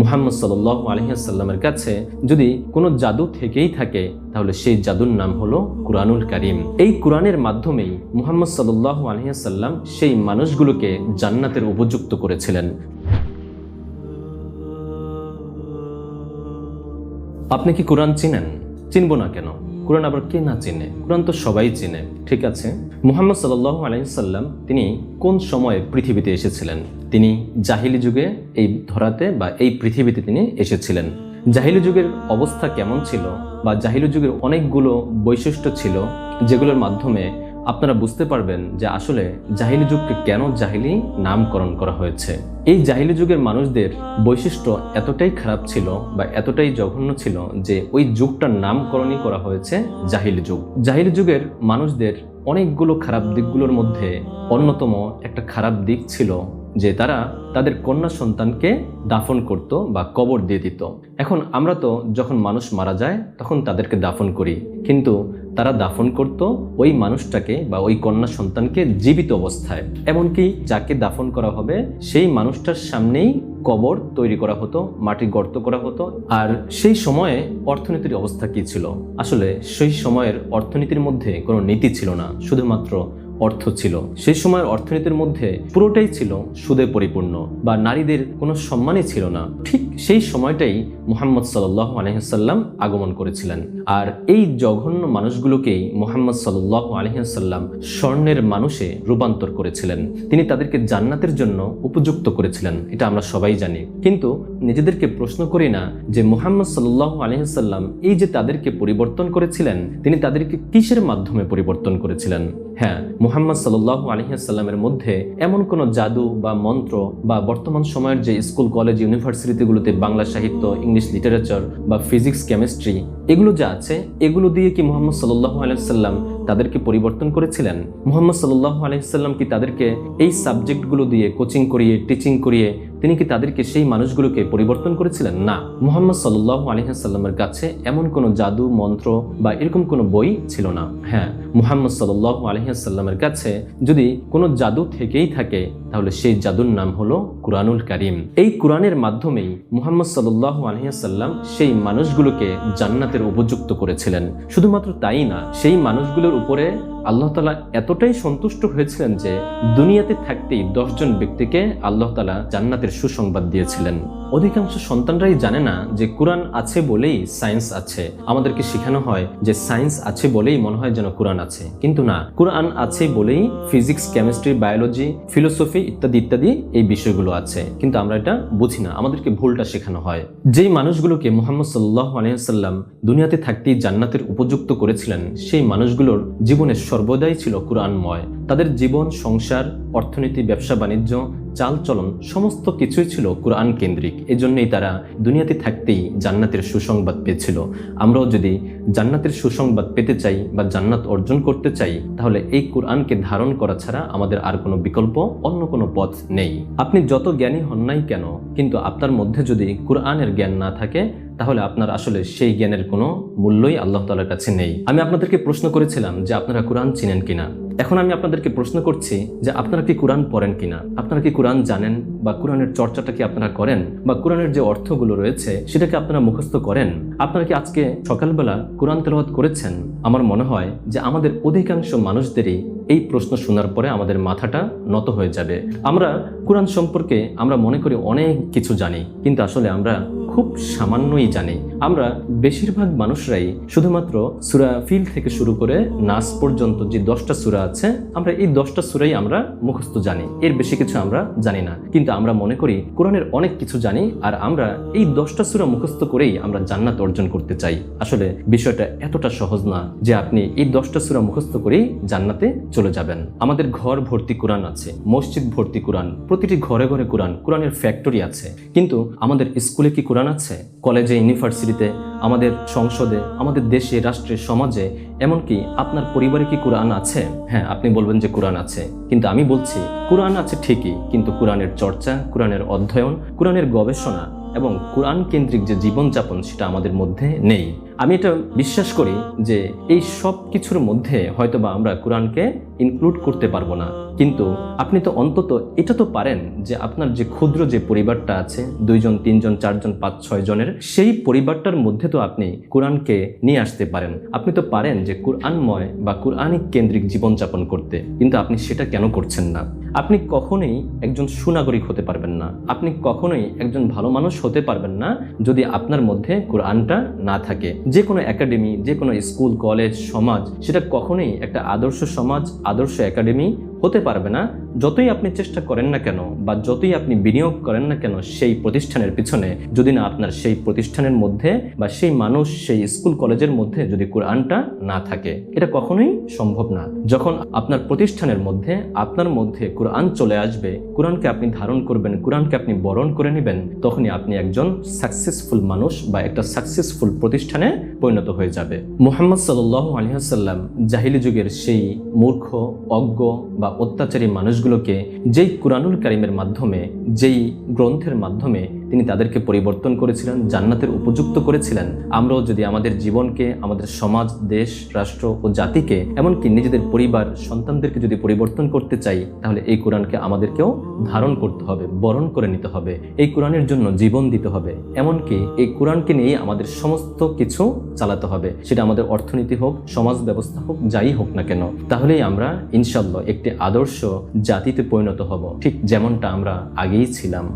মুহাম্মদ সাল্লাহ আলহিহাসাল্লামের কাছে যদি কোনো জাদু থেকেই থাকে, তাহলে সেই জাদুর নাম হলো কুরআনুল করিম। এই কোরআনের মাধ্যমেই মুহাম্মদ সাল্লাহ আলহিহাসাল্লাম সেই মানুষগুলোকে জান্নাতের উপযুক্ত করেছিলেন। আপনি কি কোরআন চিনেন? চিনব না কেন? কোরআন আবার কে না চিনে? কোরআন তো সবাই চিনে। ঠিক আছে? মুহাম্মদ সাল্লাহ আলাইসাল্লাম তিনি কোন সময়ে পৃথিবীতে এসেছিলেন? তিনি জাহিলি যুগে এই ধরাতে বা এই পৃথিবীতে তিনি এসেছিলেন। জাহিলি যুগের অবস্থা কেমন ছিল বা জাহিলি যুগের অনেকগুলো বৈশিষ্ট্য ছিল যেগুলোর মাধ্যমে আপনারা বুঝতে পারবেন যে আসলে জাহিলি যুগকে কেন জাহিলি নামকরণ করা হয়েছে। এই জাহিলি যুগের মানুষদের বৈশিষ্ট্য এতটাই খারাপ ছিল বা এতটাই জঘন্য ছিল যে ওই যুগটার নামকরণই করা হয়েছে জাহিলি যুগ। জাহিলি যুগের মানুষদের অনেকগুলো খারাপ দিকগুলোর মধ্যে অন্যতম একটা খারাপ দিক ছিল যে তারা তাদের কন্যা সন্তানকে দাফন করত বা কবর দিয়ে দিত। এখন আমরা তো যখন মানুষ মারা যায়, তখন তাদেরকে দাফন করি। কিন্তু তারা দাফন করত ওই মানুষটাকে বা ওই কন্যা সন্তানকে জীবিত অবস্থায়। এমনকি যাকে দাফন করা হবে, সেই মানুষটার সামনেই কবর তৈরি করা হতো, মাটি গর্ত করা হতো। আর সেই সময়ে অর্থনীতির অবস্থা কি ছিল? আসলে সেই সময়ের অর্থনীতির মধ্যে কোনো নীতি ছিল না। শুধুমাত্র অর্থ ছিল। সেই সময়ের অর্থনীতির মধ্যে পুরোটাই ছিল সুদে পরিপূর্ণ বা নারীদের কোনো সম্মানই ছিল না। ঠিক সেই সময়টাই মুহাম্মদ সাল্লাহ আলহিহাল্লাম আগমন করেছিলেন। আর এই জঘন্য মানুষগুলোকেই মোহাম্মদ সাল্লাহ আলহিহাল্লাম স্বর্ণের মানুষে রূপান্তর করেছিলেন। তিনি তাদেরকে জান্নাতের জন্য উপযুক্ত করেছিলেন, এটা আমরা সবাই জানি। কিন্তু নিজেদেরকে প্রশ্ন করি না যে মুহাম্মদ সাল্লাহ আলহিহাল্লাম এই যে তাদেরকে পরিবর্তন করেছিলেন, তিনি তাদেরকে কিসের মাধ্যমে পরিবর্তন করেছিলেন? হ্যাঁ মুহাম্মদ সাল্লাহ আলহিয়াসাল্লামের মধ্যে এমন কোনো জাদু বা মন্ত্র বা বর্তমান সময়ের যে স্কুল, কলেজ, ইউনিভার্সিটিগুলোতে বাংলা সাহিত্য, ইংলিশ লিটারেচার বা ফিজিক্স, কেমিস্ট্রি এগুলো যা আছে, এগুলো দিয়ে কি মোহাম্মদ সাল্লাহ আলাইসাল্লাম তাদেরকে পরিবর্তন করেছিলেন? মোহাম্মদ সাল্লাহ আলাইসাল্লাম কি তাদেরকে এই সাবজেক্টগুলো দিয়ে কোচিং করিয়ে, টিচিং করিয়ে, তিনি কি তাদেরকে সেই মানুষগুলোকে পরিবর্তন করেছিলেন? না। মোহাম্মদ সাল্লাহ আলহিহাস্লামের কাছে এমন কোনো জাদু, মন্ত্র বা এরকম কোনো বই ছিল না। হ্যাঁ মুহাম্মদ সাল্লাহ আলহিহাস্লামের কাছে যদি কোনো জাদু থেকেই থাকে, তাহলে সেই জাদুর নাম হলো কুরআনুল কারিম। এই কোরআনের মাধ্যমেই মুহাম্মদ সাল্লাহ আলহিহাস্লাম সেই মানুষগুলোকে জান্নাতের উপযুক্ত করেছিলেন। শুধুমাত্র তাই না, সেই মানুষগুলোর উপরে আল্লাহ তালা এতটাই সন্তুষ্ট হয়েছিলেন যে দুনিয়াতে থাকতেই দশজন ব্যক্তিকে আল্লাহ তালা জান্নাতের সুসংবাদ দিয়েছিলেন। অধিকাংশ সন্তানরাই জানে না যে কোরআন আছে বলেই সায়েন্স আছে। আমাদেরকে শেখানো হয় যে সায়েন্স আছে বলেই মনে হয় যেন কোরআন আছে। কিন্তু না, কোরআন আছে বলেই ফিজিক্স, কেমিস্ট্রি, বায়োলজি, ফিলোসফি ইত্যাদি ইত্যাদি এই বিষয়গুলো আছে। কিন্তু আমরা এটা বুঝি না। আমাদেরকে ভুলটা শেখানো হয়। যেই মানুষগুলোকে মোহাম্মদ সাল্লাহ আলহিহাল্লাম দুনিয়াতে থাকতেই জান্নাতের উপযুক্ত করেছিলেন, সেই মানুষগুলোর জীবনের সর্বদাই ছিল কোরআনময়। তাদের জীবন, সংসার, অর্থনীতি, ব্যবসা, বাণিজ্য, চালচলন সমস্ত কিছুই ছিল কোরআন কেন্দ্রিক। এজন্যই তারা দুনিয়াতে থাকতেই জান্নাতের সুসংবাদ পেয়েছিল। আমরাও যদি জান্নাতের সুসংবাদ পেতে চাই বা জান্নাত অর্জন করতে চাই, তাহলে এই কোরআনকে ধারণ করা ছাড়া আমাদের আর কোনো বিকল্প, অন্য কোনো পথ নেই। আপনি যত জ্ঞানী হন নাই কেন? কিন্তু আপনার মধ্যে যদি কোরআনের জ্ঞান না থাকে, তাহলে আপনার আসলে সেই জ্ঞানের কোনো মূল্যই আল্লাহ তালার কাছে নেই। আমি আপনাদেরকে প্রশ্ন করেছিলাম যে আপনারা কোরআন চিনেন কিনা। এখন আমি আপনাদেরকে প্রশ্ন করছি যে আপনারা কি কোরআন পড়েন কিনা? আপনারা কি কোরআন জানেন বা কোরআনের চর্চাটা কি আপনারা করেন বা কোরআনের যে অর্থগুলো রয়েছে সেটাকে আপনারা মুখস্থ করেন? আপনারা কি আজকে সকালবেলা কোরআন তেলাওয়াত করেছেন? আমার মনে হয় যে আমাদের অধিকাংশ মানুষদেরই এই প্রশ্ন শোনার পরে আমাদের মাথাটা নত হয়ে যাবে। আমরা কোরআন সম্পর্কে আমরা মনে করি অনেক কিছু জানি, কিন্তু আসলে আমরা খুব সামান্যই জানি। আমরা বেশিরভাগ মানুষরাই শুধুমাত্র সুরা ফিল থেকে শুরু করে নাস পর্যন্ত যে দশটা সুরা আছে, আমরা এই দশটা সুরাই আমরা মুখস্থ জানি। এর বেশি কিছু আমরা জানি না। কিন্তু আমরা মনে করি, কোরআনের অনেক কিছু জানি, আর আমরা এই দশটা সুরা মুখস্থ করেই আমরা জান্নাত অর্জন করতে চাই। আসলে বিষয়টা এতটা সহজ না যে আপনি এই দশটা সুরা মুখস্থ করেই জান্নাতে চলে যাবেন। আমাদের ঘর ভর্তি কোরআন আছে, মসজিদ ভর্তি কোরআন, প্রতিটি ঘরে ঘরে কোরআন, কোরআনের ফ্যাক্টরি আছে। কিন্তু আমাদের স্কুলে কি কোরআন আছে? কলেজে, ইউনিভার্সিটিতে আমাদের সংসদে, আমাদের দেশে, রাষ্ট্রে, সমাজে, এমনকি আপনার পরিবারে কি কোরআন আছে? হ্যাঁ আপনি বলবেন যে কোরআন আছে। কিন্তু আমি বলছি, কোরআন আছে ঠিকই, কিন্তু কোরআনের চর্চা, কোরআনের অধ্যয়ন, কোরআনের গবেষণা এবং কোরআন কেন্দ্রিক যে জীবনযাপন, সেটা আমাদের মধ্যে নেই। আমি এটা বিশ্বাস করি যে এই সব কিছুর মধ্যে হয়তোবা আমরা কোরআনকে ইনক্লুড করতে পারব না। কিন্তু আপনি তো অন্তত এটা তো পারেন যে আপনার যে ক্ষুদ্র যে পরিবারটা আছে, দুইজন, তিনজন, চারজন, পাঁচ, ছয় জনের, সেই পরিবারটার মধ্যে তো আপনি কোরআনকে নিয়ে আসতে পারেন। আপনি তো পারেন যে কোরআনময় বা কোরআনিক কেন্দ্রিক জীবনযাপন করতে, কিন্তু আপনি সেটা কেন করছেন না? আপনি কখনোই একজন সুনাগরিক হতে পারবেন না। আপনি কখনোই একজন ভালো মানুষ হতে পারবেন না যদি আপনার মধ্যে কোরআনটা না থাকে। যে কোনো একাডেমি যে কোনো স্কুল, কলেজ, সমাজ, সেটা কখনোই একটা আদর্শ সমাজ আদর্শ একাডেমি হতে পারবে না, যতই আপনি চেষ্টা করেন না কেন বা যতই আপনি বিনিয়োগ করেন না কেন সেই প্রতিষ্ঠানের পিছনে, যদি না আপনার সেই প্রতিষ্ঠানের মধ্যে বা সেই মানুষ সেই স্কুল কলেজের মধ্যে যদি কোরআনটা না থাকে, এটা কখনোই সম্ভব না। যখন আপনার প্রতিষ্ঠানের মধ্যে, আপনার মধ্যে কোরআন চলে আসবে, কোরআনকে আপনি ধারণ করবেন, কোরআনকে আপনি বরণ করে নেবেন, তখনই আপনি একজন সাকসেসফুল মানুষ বা একটা সাকসেসফুল প্রতিষ্ঠানে পরিণত হয়ে যাবে। মোহাম্মদ সাল্লাহ আলহাম জাহিলি যুগের সেই মূর্খ, অজ্ঞ বা অত্যাচারী মানুষগুলোকে যেই কোরআনুল কারিমের মাধ্যমে যেই গ্রন্থের মাধ্যমে তিনি তাদেরকে পরিবর্তন করেছিলেন, জান্নাতের উপযুক্ত করেছিলেন। আমরাও যদি আমাদের জীবনকে, আমাদের সমাজ, দেশ, রাষ্ট্র ও জাতিকে, এমনকি নিজেদের পরিবার, সন্তানদেরকে যদি পরিবর্তন করতে চাই, তাহলে এই কোরআনকে আমাদেরকেও ধারণ করতে হবে, বরণ করে নিতে হবে, এই কোরআনের জন্য জীবন দিতে হবে। এমনকি এই কোরআনকে নিয়েই আমাদের সমস্ত কিছু চালাতে হবে, সেটা আমাদের অর্থনীতি হোক, সমাজ ব্যবস্থা হোক, যাই হোক না কেন। তাহলেই আমরা ইনশাল্লাহ একটি আদর্শ জাতিতে পরিণত হব, ঠিক যেমনটা আমরা আগেই ছিলাম।